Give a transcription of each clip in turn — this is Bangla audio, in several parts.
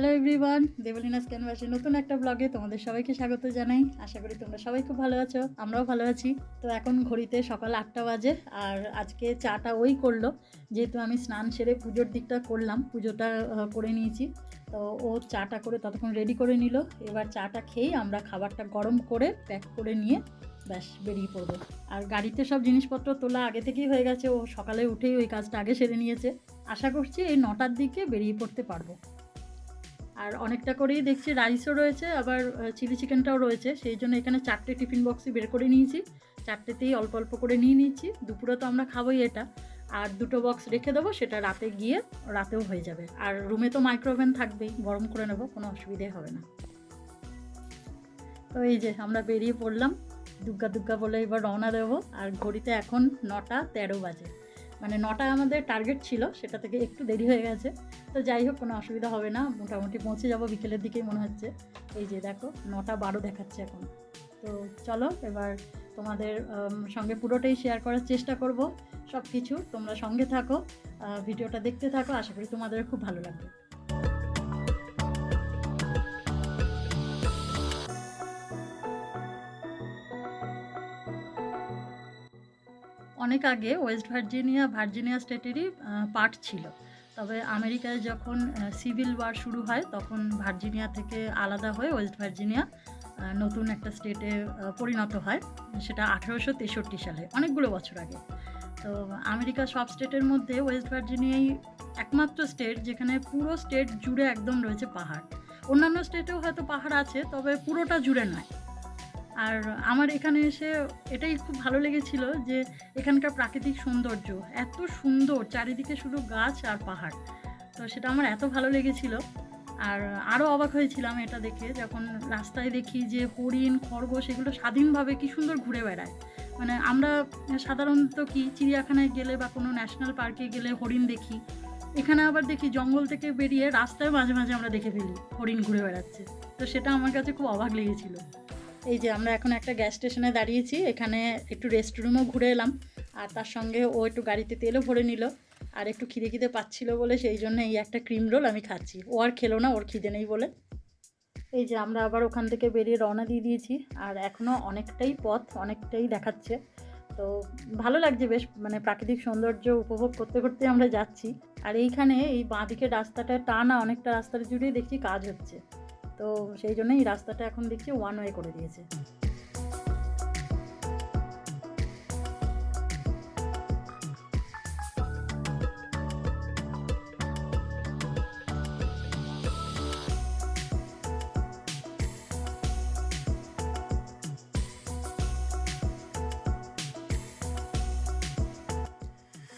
হ্যালো এভরিওয়ান দেবলিনাস ক্যানভাসের নতুন একটা ব্লগে তোমাদের সবাইকে স্বাগত জানাই। আশা করি তোমরা সবাই খুব ভালো আছো, আমরাও ভালো আছি। তো এখন ঘড়িতে সকাল আটটা বাজে আর আজকে চাটা ওই করল, যেহেতু আমি স্নান সেরে পুজোর দিকটা করলাম, পুজোটা করে নিয়েছি। তো ও চাটা করে ততক্ষণ রেডি করে নিল। এবার চাটা খেয়েই আমরা খাবারটা গরম করে প্যাক করে নিয়ে ব্যাস বেরিয়ে পড়ব। আর গাড়িতে সব জিনিসপত্র তোলা আগে থেকেই হয়ে গেছে। ও সকালে উঠেই ওই কাজটা আগে সেরে নিয়েছে। আশা করছি এই নটার দিকে বেরিয়ে পড়তে পারব। আর অনেকটা করেই দেখছি রাইসও রয়েছে, আবার চিলি চিকেনটাও রয়েছে। সেই জন্য এখানে চারটে টিফিন বক্সই বের করে নিয়েছি। চারটেতেই অল্প অল্প করে নিয়ে নিচ্ছি। দুপুরে তো আমরা খাবোই এটা। আর দুটো বক্স রেখে দেবো, সেটা রাতে গিয়ে রাতেও হয়ে যাবে। আর রুমে তো মাইক্রোওভেন থাকবেই, গরম করে নেব, কোনো অসুবিধে হবে না। তো এই যে আমরা বেরিয়ে পড়লাম, দুগ্গা দুগ্গা বলে এবার রওনা দেবো। আর ঘড়িতে এখন নটা তেরো বাজে। মানে নটা আমাদের টার্গেট ছিল, সেটা থেকে একটু দেরি হয়ে গেছে। তো যাই হোক, কোনো অসুবিধা হবে না, মোটামুটি পৌঁছে যাব বিকেলের দিকেই মনে হচ্ছে। এই যে দেখো, নটা বারো দেখাচ্ছে এখন। তো চলো, এবার তোমাদের সঙ্গে পুরোটাই শেয়ার করার চেষ্টা করব। সব কিছু তোমরা সঙ্গে থাকো ভিডিওটা দেখতে থাকো, আশা করি তোমাদের খুব ভালো লাগবে। অনেক আগে ওয়েস্ট ভার্জিনিয়া ভার্জিনিয়া স্টেটেরই পার্ট ছিল। তবে আমেরিকায় যখন সিভিল ওয়ার শুরু হয়, তখন ভার্জিনিয়া থেকে আলাদা হয়ে ওয়েস্ট ভার্জিনিয়া নতুন একটা স্টেটে পরিণত হয়। সেটা আঠেরোশো তেষট্টি সালে, অনেকগুলো বছর আগে। তো আমেরিকা সব স্টেটের মধ্যে ওয়েস্ট ভার্জিনিয়াই একমাত্র স্টেট যেখানে পুরো স্টেট জুড়ে একদম রয়েছে পাহাড়। অন্যান্য স্টেটেও হয়তো পাহাড় আছে, তবে পুরোটা জুড়ে নয়। আর আমার এখানে এসে এটাই খুব ভালো লেগেছিল যে এখানকার প্রাকৃতিক সৌন্দর্য এত সুন্দর, চারিদিকে শুধু গাছ আর পাহাড়। তো সেটা আমার এত ভালো লেগেছিল। আর আরও অবাক হয়েছিলাম এটা দেখে যখন রাস্তায় দেখি যে হরিণ, খরগোশ এগুলো স্বাধীনভাবে কি সুন্দর ঘুরে বেড়ায়। মানে আমরা সাধারণত কি চিড়িয়াখানায় গেলে বা কোনো ন্যাশনাল পার্কে গেলে হরিণ দেখি, এখানে আবার দেখি জঙ্গল থেকে বেরিয়ে রাস্তায় মাঝে মাঝে আমরা দেখে ফেলি হরিণ ঘুরে বেড়াচ্ছে। তো সেটা আমার কাছে খুব অবাক লেগেছিল। এই যে আমরা এখন একটা গ্যাস স্টেশনে দাঁড়িয়েছি, এখানে একটু রেস্টরুমও ঘুরে এলাম। আর তার সঙ্গে ও একটু গাড়িতে তেলও ভরে নিল। আর একটু খিদে খিদে পাচ্ছিল বলে সেই জন্য এই একটা ক্রিম রোল আমি খাচ্ছি। ও আর খেলো না, ওর খিদে নেই বলে। এই যে আমরা আবার ওখান থেকে বেরিয়ে রওনা দিয়ে দিয়েছি। আর এখনও অনেকটাই পথ, অনেকটাই দেখাচ্ছে। তো ভালো লাগছে বেশ মানে প্রাকৃতিক সৌন্দর্য উপভোগ করতে করতে আমরা যাচ্ছি। আর এইখানে এই বাঁদিকের রাস্তাটা টানা অনেকটা রাস্তার জুড়েই দেখছি কাজ হচ্ছে। তো সেই জন্যই রাস্তাটা এখন দেখছি ওয়ান ওয়ে করে দিয়েছে।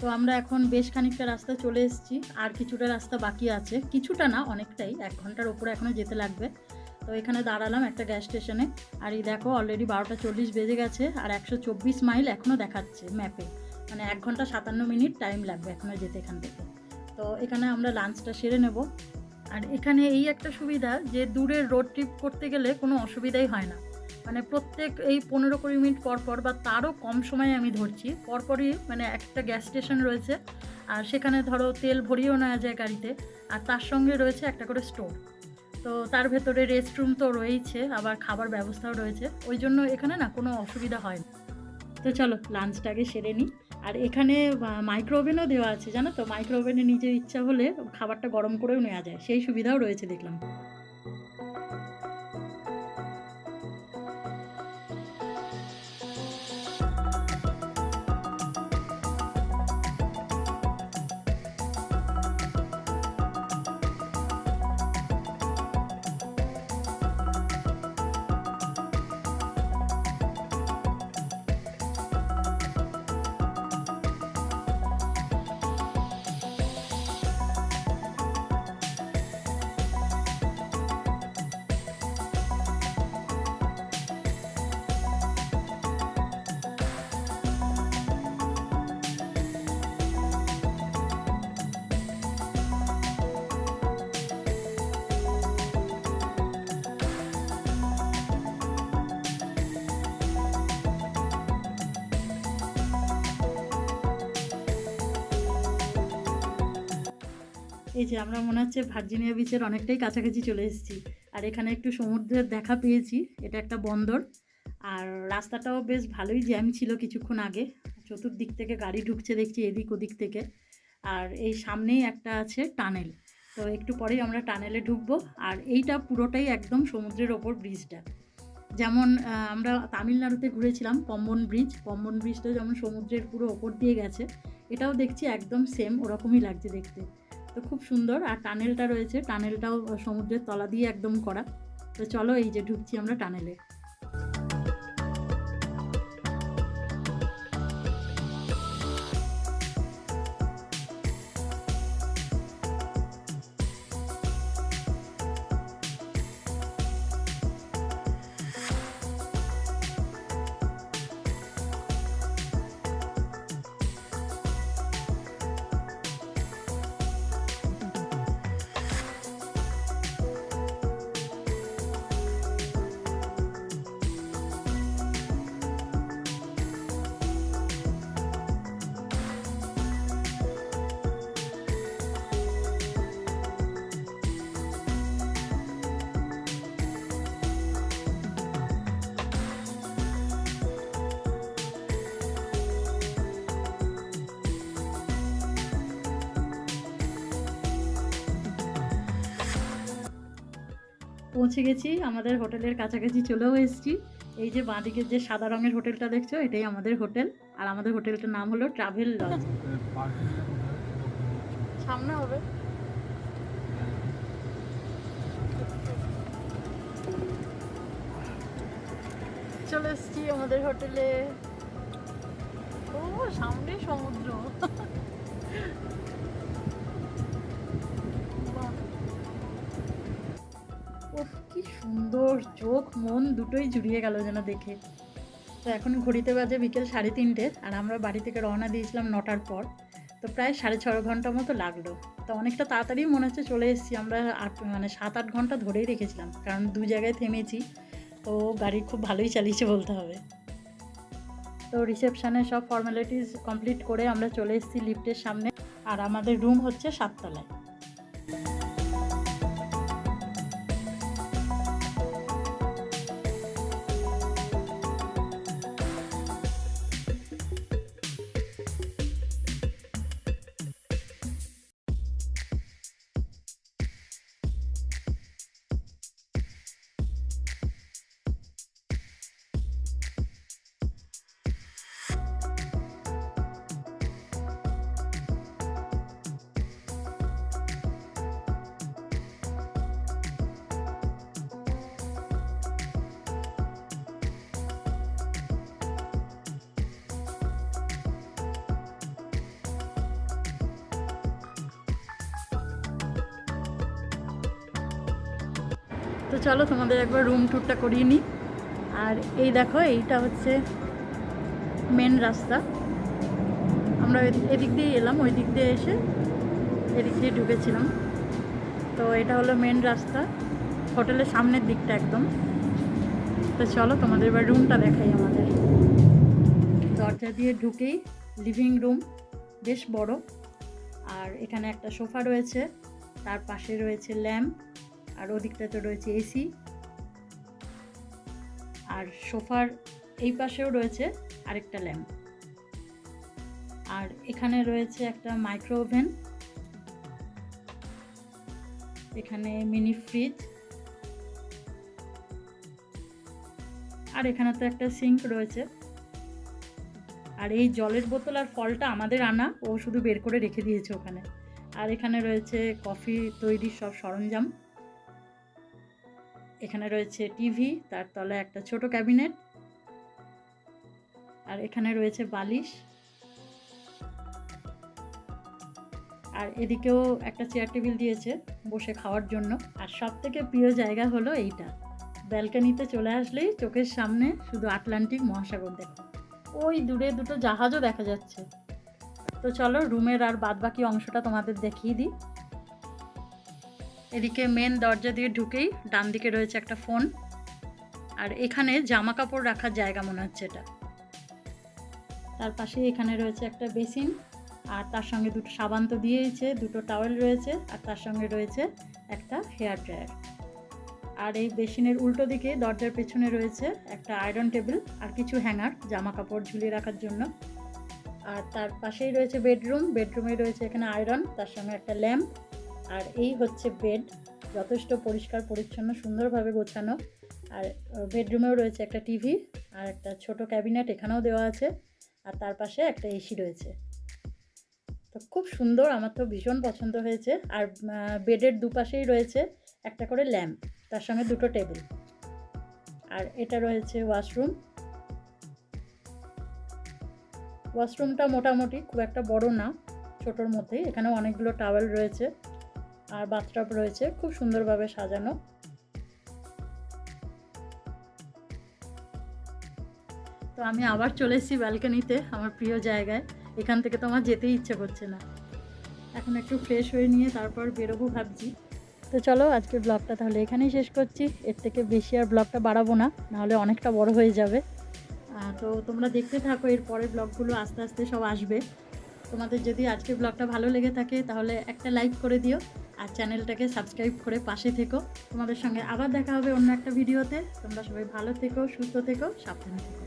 তো আমরা এখন বেশ খানিকটা রাস্তা চলে এসেছি। আর কিছুটা রাস্তা বাকি আছে। কিছুটা না, অনেকটাই। এক ঘণ্টার ওপরে এখনও যেতে লাগবে। তো এখানে দাঁড়ালাম একটা গ্যাস স্টেশনে আর এই দেখো অলরেডি বারোটা চল্লিশ বেজে গেছে আর একশো চব্বিশ মাইল এখনও দেখাচ্ছে ম্যাপে মানে এক ঘণ্টা সাতান্ন মিনিট টাইম লাগবে এখনও যেতে এখান থেকে। তো এখানে আমরা লাঞ্চটা সেরে নেব। আর এখানে এই একটা সুবিধা যে দূরের রোড ট্রিপ করতে গেলে কোনো অসুবিধাই হয় না। মানে প্রত্যেক এই পনেরো কুড়ি মিনিট পর পর বা তারও কম সময়ে আমি ধরছি পরপরই মানে একটা গ্যাস স্টেশন রয়েছে, আর সেখানে ধরো তেল ভরিয়েও নেওয়া যায় গাড়িতে, আর তার সঙ্গে রয়েছে একটা করে স্টোর তো তার ভেতরে রেস্টরুম তো রয়েছে আবার খাবার ব্যবস্থাও রয়েছে, ওই জন্য এখানে না কোনো অসুবিধা হয় না। তো চলো লাঞ্চটা আগে সেরে নিই। আর এখানে মাইক্রো ওভেনও দেওয়া আছে, জানো তো? মাইক্রো ওভেনে নিজের ইচ্ছা হলে খাবারটা গরম করেও নেওয়া যায়, সেই সুবিধাও রয়েছে দেখলাম। এই যে আমরা মনে হচ্ছে ভার্জিনিয়া বিচের অনেকটাই কাছাকাছি চলে এসেছি। আর এখানে একটু সমুদ্রের দেখা পেয়েছি, এটা একটা বন্দর। আর রাস্তাটাও বেশ ভালোই জ্যাম ছিল কিছুক্ষণ আগে। চতুর্দিক থেকে গাড়ি ঢুকছে দেখছি এদিক ওদিক থেকে। আর এই সামনেই একটা আছে টানেল। তো একটু পরেই আমরা টানেলে ঢুকবো। আর এইটা পুরোটাই একদম সমুদ্রের ওপর ব্রিজটা যেমন আমরা তামিলনাড়ুতে ঘুরেছিলাম, পম্বন ব্রিজ পম্বন ব্রিজটা যেমন সমুদ্রের পুরো ওপর দিয়ে গেছে, এটাও দেখছি একদম সেম ওরকমই লাগছে দেখতে। তো খুব সুন্দর। আর টানেলটা রয়েছে, টানেলটাও সমুদ্রের তলা দিয়ে একদম করা। তো চলো এই যে ঢুকছি আমরা টানেলে। পৌঁছে গেছি, আমাদের হোটেলের কাছাকাছি চলেও এসেছি। এই যে বাঁদিকের যে সাদা রঙের হোটেলটা দেখছ, এটাই আমাদের হোটেল। আর আমাদের হোটেলটার নাম হলো ট্রাভেল লজ। সামনে হবে। চলে এসেছি আমাদের হোটেলে। ও সামনে সমুদ্র। কি সুন্দর চোখ, মন দুটোই জুড়িয়ে গেল যেন দেখে। তো এখন ঘড়িতে বাজে বিকেল সাড়ে তিনটে আর আমরা বাড়ি থেকে রওনা দিয়েছিলাম নটার পর। তো প্রায় সাড়ে ছ ঘণ্টা মতো লাগল। তো অনেকটা তাড়াতাড়ি মনে হচ্ছে চলে এসেছি। আমরা আট মানে সাত, আট ঘণ্টা ধরেই রেখেছিলাম। কারণ দু জায়গায় থেমেছি। তো গাড়ি খুব ভালোই চালিয়েছে বলতে হবে। তো রিসেপশানে সব ফর্মালিটিস কমপ্লিট করে আমরা চলে এসেছি লিফটের সামনে। আর আমাদের রুম হচ্ছে সাততলায়। তো চলো তোমাদের একবার রুম ট্যুরটা করিয়ে নিই। আর এই দেখো, এইটা হচ্ছে মেন রাস্তা। আমরা এদিক দিয়ে এলাম ওই দিক দিয়ে এসে এদিক দিয়ে ঢুকেছিলাম। তো এটা হলো মেন রাস্তা, হোটেলের সামনের দিকটা একদম। তো চলো তোমাদের এবার রুমটা দেখাই আমাদের। দরজা দিয়ে ঢুকেই লিভিং রুম বেশ বড়। আর এখানে একটা সোফা রয়েছে, তার পাশে রয়েছে ল্যাম্প আর ওদিকটাতে রয়েছে এসি আর সোফার এই পাশেও রয়েছে আরেকটা ল্যাম্প। আর এখানে রয়েছে একটা মাইক্রো ওভেন। এখানে মিনি ফ্রিজ। আর এখানে তো একটা সিঙ্ক রয়েছে। আর এই জলের বোতল আর ফলটা আমাদের আনা, ও শুধু বের করে রেখে দিয়েছে ওখানে। আর এখানে রয়েছে কফি তৈরির সব সরঞ্জাম। এখানে রয়েছে টিভি, তার তলায় একটা ছোট ক্যাবিনেট। আর এখানে রয়েছে বালিশ। আর এদিকেও একটা চেয়ার টেবিল দিয়েছে বসে খাওয়ার জন্য। আর সব থেকে প্রিয় জায়গা হলো এইটা। ব্যালকানিতে চলে আসলেই চোখের সামনে শুধু আটলান্টিক মহাসাগর দেখা। ওই দূরে দুটো জাহাজও দেখা যাচ্ছে। তো চলো রুমের আর বাদবাকি অংশটা তোমাদের দেখিয়ে দিই। এদিকে মেন দরজা দিয়ে ঢুকেই ডান দিকে রয়েছে একটা ফোন আর এখানে জামা কাপড় রাখার জায়গা মনে হচ্ছে এটা। তার পাশে এখানে রয়েছে একটা বেসিন আর তার সঙ্গে দুটো সাবান তো দিয়েইছে, দুটো টাওয়েল রয়েছে, আর তার সঙ্গে রয়েছে একটা হেয়ার ড্রায়ার আর এই বেসিনের উল্টো দিকে দরজার পেছনে রয়েছে একটা আয়রন টেবিল আর কিছু হ্যাঙ্গার জামা কাপড় ঝুলিয়ে রাখার জন্য। আর তার পাশেই রয়েছে বেডরুম বেডরুমে রয়েছে এখানে আয়রন তার সঙ্গে একটা ল্যাম্প আর এই হচ্ছে বেড যথেষ্ট পরিষ্কার, পরিচ্ছন্ন, সুন্দরভাবে গোছানো। আর বেডরুমেও রয়েছে একটা টিভি আর একটা ছোট ক্যাবিনেট এখানেও দেওয়া আছে আর তার পাশে একটা এসি রয়েছে। তো খুব সুন্দর, আমার তো ভীষণ পছন্দ হয়েছে। আর বেডের দুপাশেই রয়েছে একটা করে ল্যাম্প তার সঙ্গে দুটো টেবিল আর এটা রয়েছে ওয়াশরুম ওয়াশরুমটা মোটামুটি খুব একটা বড় না, ছোটোর মধ্যেই। এখানে অনেকগুলো টাওয়েল রয়েছে। আর বাথটাব রয়েছে, খুব সুন্দরভাবে সাজানো। তো আমি আবার চলে এসেছি ব্যালকানিতে, আমার প্রিয় জায়গায়। এখান থেকে তো আমার যেতেই ইচ্ছে করছে না। এখন একটু ফ্রেশ হয়ে নিয়ে তারপর বেরোবো ভাবছি। তো চলো, আজকের ব্লগটা তাহলে এখানেই শেষ করছি। এর থেকে বেশি আর ব্লগটা বাড়াবো না, নাহলে অনেকটা বড় হয়ে যাবে। তো তোমরা দেখতে থাকো, এর পরের ব্লগগুলো আস্তে আস্তে সব আসবে। তোমাদের যদি আজকের ব্লগটা ভালো লেগে থাকে, তাহলে একটা লাইক করে দিও। আর চ্যানেলটাকে সাবস্ক্রাইব করে পাশে থেকো। তোমাদের সঙ্গে আবার দেখা হবে অন্য একটা ভিডিওতে। তোমরা সবাই ভালো থেকো, সুস্থ থেকো, সাবধানে থেকো।